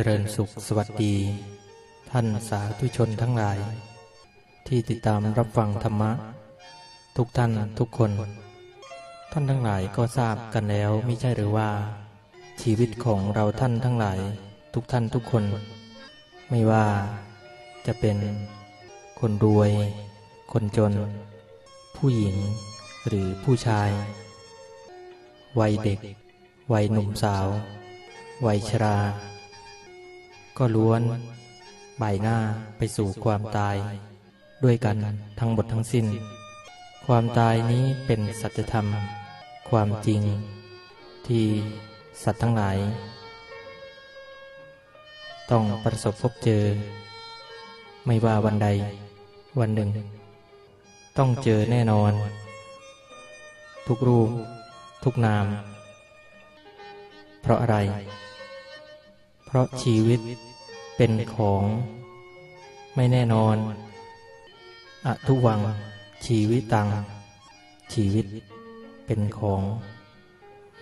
จริญสุขสวัสดี ท่านสาธุชนทั้งหลาย ที่ติดตามรับฟังธรรมะ ทุกท่านทุกคน ท่านทั้งหลายก็ทราบกันแล้วไม่ใช่หรือว่า ชีวิตของเราท่านทั้งหลาย ทุกท่านทุกคน ไม่ว่าจะเป็นคนรวย คนจน ผู้หญิงหรือผู้ชาย วัยเด็ก วัยหนุ่มสาว วัยชรา ก็ล้วนบ่ายหน้าไปสู่ความตาย ด้วยกันทั้งหมดทั้งสิ้น ความตายนี้เป็นสัจธรรม ความจริง ที่สัตว์ทั้งหลาย ต้องประสบพบเจอ ไม่ว่าวันใด วันหนึ่ง ต้องเจอแน่นอน ทุกรูป ทุกนาม เพราะอะไร เพราะชีวิต เป็นของ ไม่แน่นอน อทุวัง ชีวิตตัง ชีวิต เป็นของ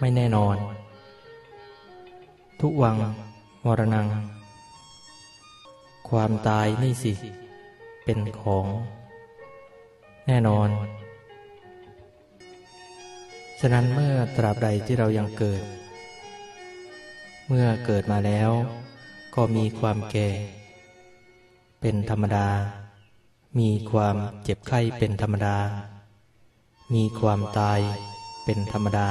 ไม่แน่นอน ทุวังมรณัง ความตายนี่สิ เป็นของ แน่นอน ฉะนั้นเมื่อตราบใดที่เรายังเกิด เมื่อเกิดมาแล้ว ก็มีความแก่ เป็นธรรมดา มีความเจ็บไข้เป็นธรรมดา มีความตายเป็นธรรมดา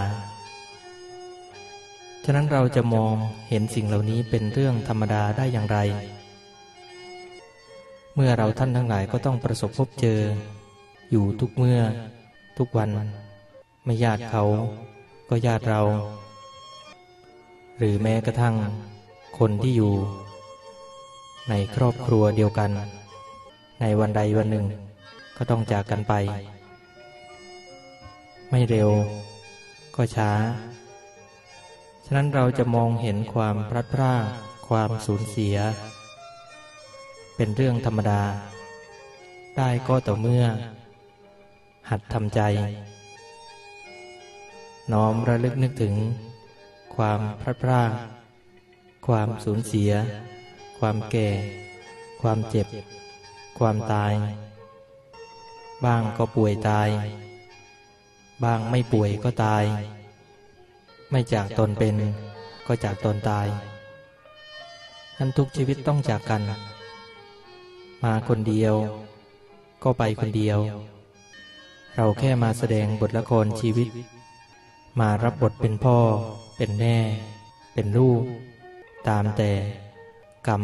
ฉะนั้นเราจะมองเห็นสิ่งเหล่านี้เป็นเรื่องธรรมดาได้อย่างไร เมื่อเราท่านทั้งหลายก็ต้องประสบพบเจอ อยู่ทุกเมื่อ ทุกวัน ไม่ญาติเขาก็ญาติเรา หรือแม้กระทั่ง คนที่อยู่ ในครอบครัวเดียวกัน ในวันใดวันหนึ่ง ก็ต้องจากกันไป ไม่เร็ว ก็ช้า ฉะนั้นเราจะมองเห็นความพลัดพรากความสูญเสีย เป็นเรื่องธรรมดา ได้ก็ต่อเมื่อ หัดทำใจ น้อมระลึกนึกถึงความพลัดพราก ความสูญเสีย ความแก่ ความเจ็บ ความตาย บ้างก็ป่วยตาย บ้างไม่ป่วยก็ตาย ไม่จากตนเป็นก็จากตนตายนั้นทุกชีวิตต้องจากกัน มาคนเดียว ก็ไปคนเดียว เราแค่มาแสดงบทละครชีวิต มารับบทเป็นพ่อ เป็นแม่ เป็นลูก ตามแต่ กรรม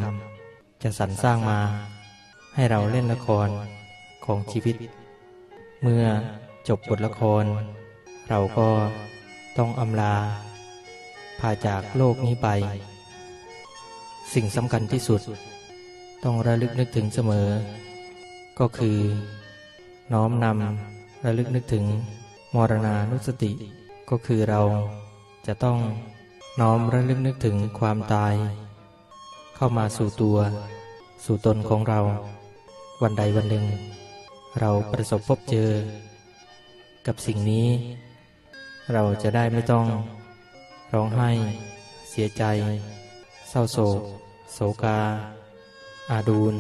จะสรรสร้างมา ให้เราเล่นละครของชีวิต เมื่อจบบทละคร เราก็ต้องอำลาพาจากโลกนี้ไป สิ่งสำคัญที่สุด ต้องระลึกนึกถึงเสมอ ก็คือ น้อมนำระลึกนึกถึงมรณานุสติ ก็คือเราจะต้อง น้อมระลึกนึกถึงความตาย เข้ามาสู่ตัว สู่ตนของเรา วันใดวันหนึ่ง เราประสบพบเจอ กับสิ่งนี้ เราจะได้ไม่ต้อง ร้องไห้ เสียใจ เศร้าโศก โศกา อาดูล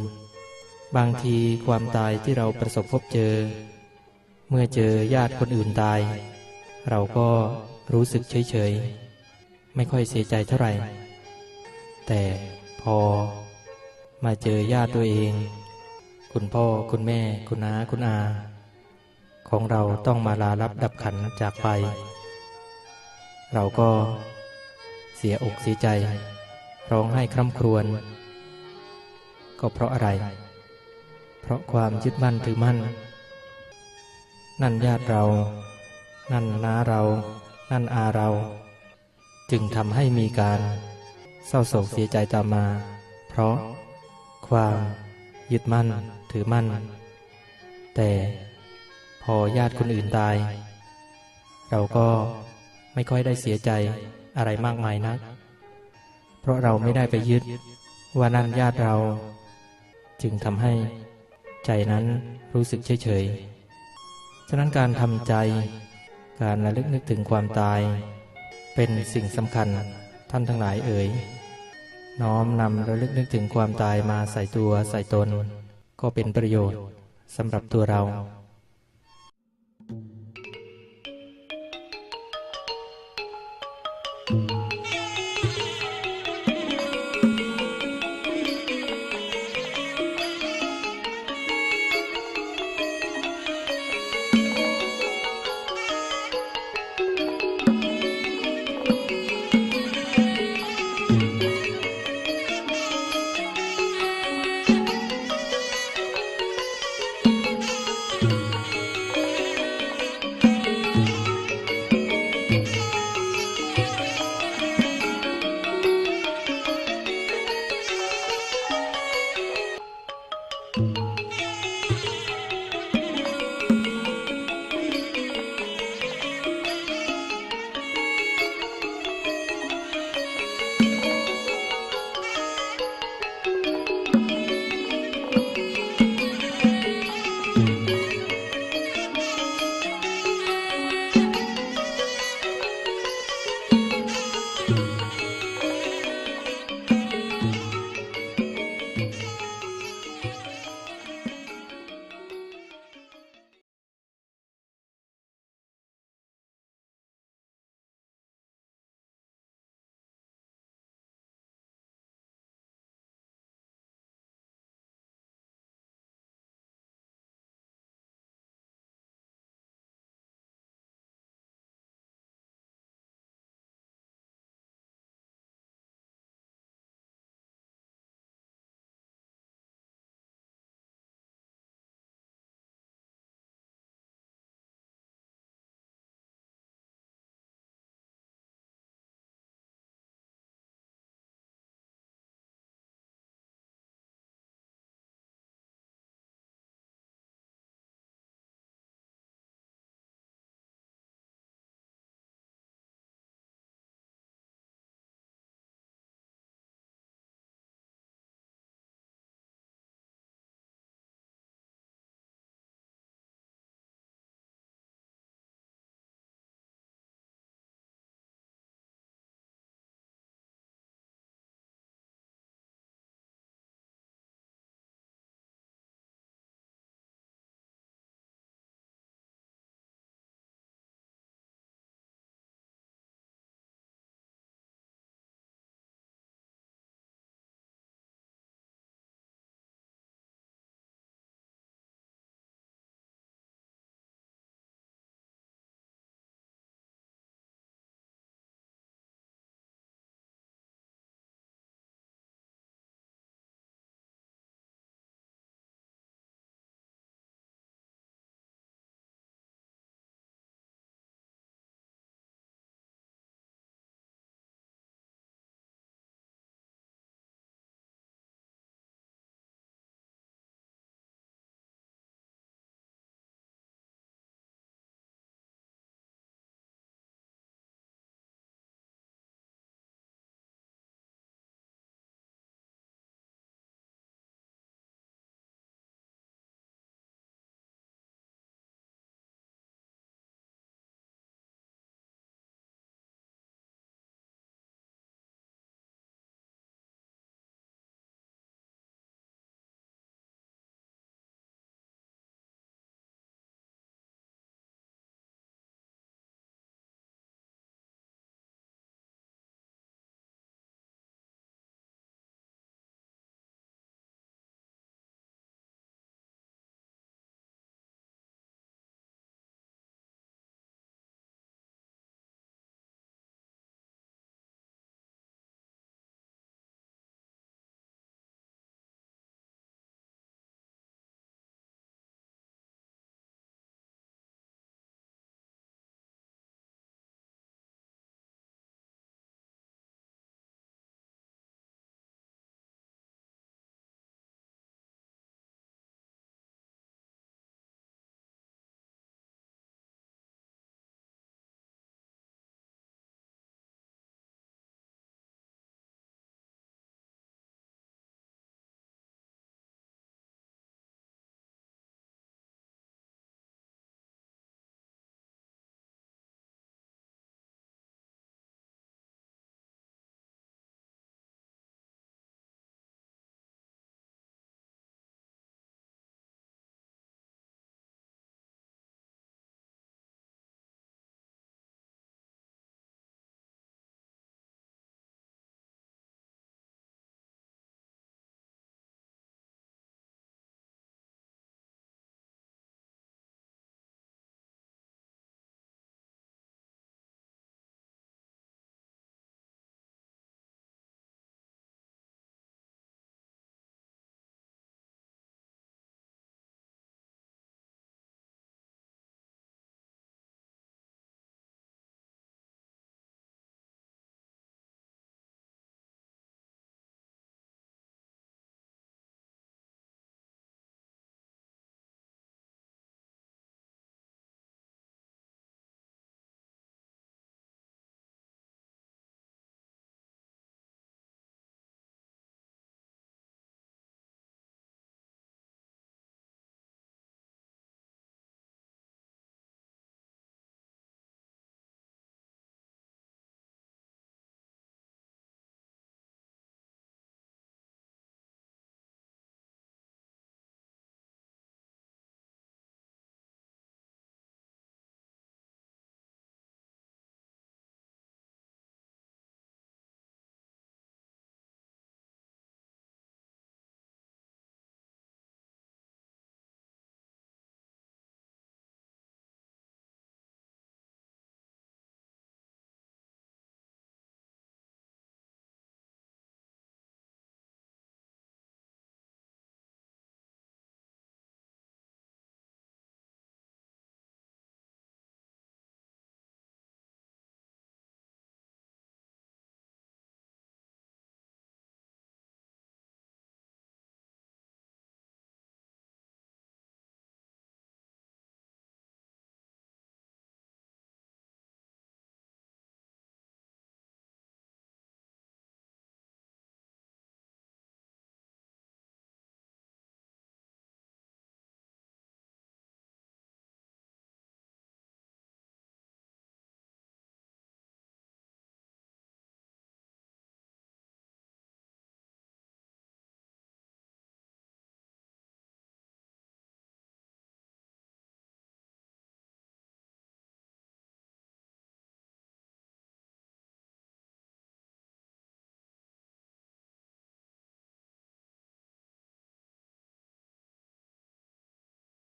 บางทีความตายที่เราประสบพบเจอ เมื่อเจอญาติคนอื่นตาย เราก็รู้สึกเฉยเฉย ไม่ค่อยเสียใจเท่าไหร่ แต่พอมาเจอญาติตัวเอง คุณพ่อคุณแม่ คุณน้าคุณอา ของเราต้องมาลารับดับขันจากไป เราก็เสียอกเสียใจ ร้องไห้คร่ำครวญ ก็เพราะอะไร เพราะความยึดมั่นถือมั่น นั่นญาติเรา นั่นน้าเรา นั่นอาเรา จึงทำให้มีการเศร้าโศกเสียใจตามมา เพราะความยึดมั่นถือมั่น แต่พอญาติคนอื่นตาย เราก็ไม่ค่อยได้เสียใจอะไรมากมายนัก เพราะเราไม่ได้ไปยึดว่านั่นญาติเรา จึงทำให้ใจนั้นรู้สึกเฉยเฉยฉะนั้นการทำใจ การระลึกนึกถึงความตาย เป็นสิ่งสำคัญท่านทั้งหลายเอ่ยน้อมนำระลึกนึกถึงความตายมาใส่ตัวใส่ตน ก็เป็นประโยชน์สำหรับตัวเรา